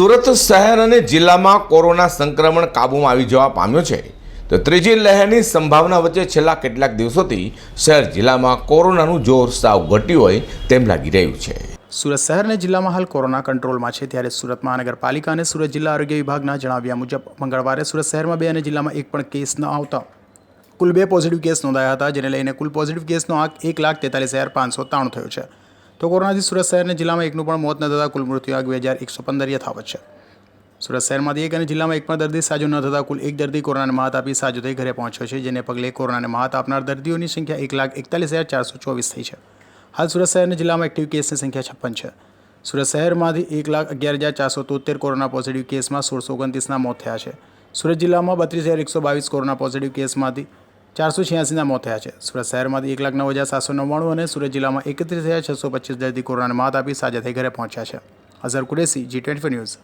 સુરત શહેર અને જિલ્લામાં કોરોના સંક્રમણ કાબૂમાં આવી જવા પામ્યો છે. તો ત્રીજી લહેરની સંભાવના વચ્ચે છેલ્લા કેટલાક દિવસોથી શહેર જિલ્લામાં કોરોનાનું જોર સાવ ઘટ્યું હોય તેમ લાગી રહ્યું છે. સુરત શહેર અને જિલ્લામાં હાલ કોરોના કંટ્રોલમાં છે. ત્યારે સુરત મહાનગરપાલિકા અને સુરત જિલ્લા આરોગ્ય વિભાગના જણાવ્યા મુજબ, મંગળવારે સુરત શહેરમાં બે અને જિલ્લામાં એક પણ કેસ ન આવતા. કુલ બે પોઝિટિવ કેસ નોંધાયા હતા, જેને લઈને કુલ પોઝિટિવ કેસનો આંક એક લાખ તેતાલીસ હજાર પાંચસો ત્રાણું થયો છે. તો કોરોનાથી સુરત શહેરને જિલ્લામાં એકનું પણ મોત ન થતાં કુલ મૃત્યુ આગ બે હજાર એકસો પંદર યથાવત છે. સુરત શહેરમાંથી એક અને જિલ્લામાં એક પણ દર્દી સાજો ન થતાં કુલ એક દર્દી કોરોનાને માત આપી સાજો થઈ ઘરે પહોંચ્યો છે, જેને પગલે કોરોનાને માત આપનાર દર્દીઓની સંખ્યા એક લાખ એકતાલીસ હજાર ચારસો ચોવીસ થઈ છે. હાલ સુરત શહેરના જિલ્લામાં એક્ટિવ કેસની સંખ્યા છપ્પન છે. સુરત શહેરમાંથી એક લાખ અગિયાર હજાર ચારસો તોતેર કોરોના પોઝિટિવ કેસમાં સોળસો ઓગણત્રીસના મોત થયા છે. સુરત જિલ્લામાં બત્રીસ હજાર એકસો બાવીસ કોરોના પોઝિટિવ કેસમાંથી ચારસો છ્યાસીના મોત થયા છે. સુરત શહેરમાંથી એક લાખ નવ હજાર સાતસો નવ્વાણું અને સુરત જિલ્લામાં એકત્રીસ હજાર છસો પચીસ દર્દી કોરોનાને માત આપી સાજા થઈ ઘરે પહોંચ્યા છે. Azhar Qureshi G twenty news.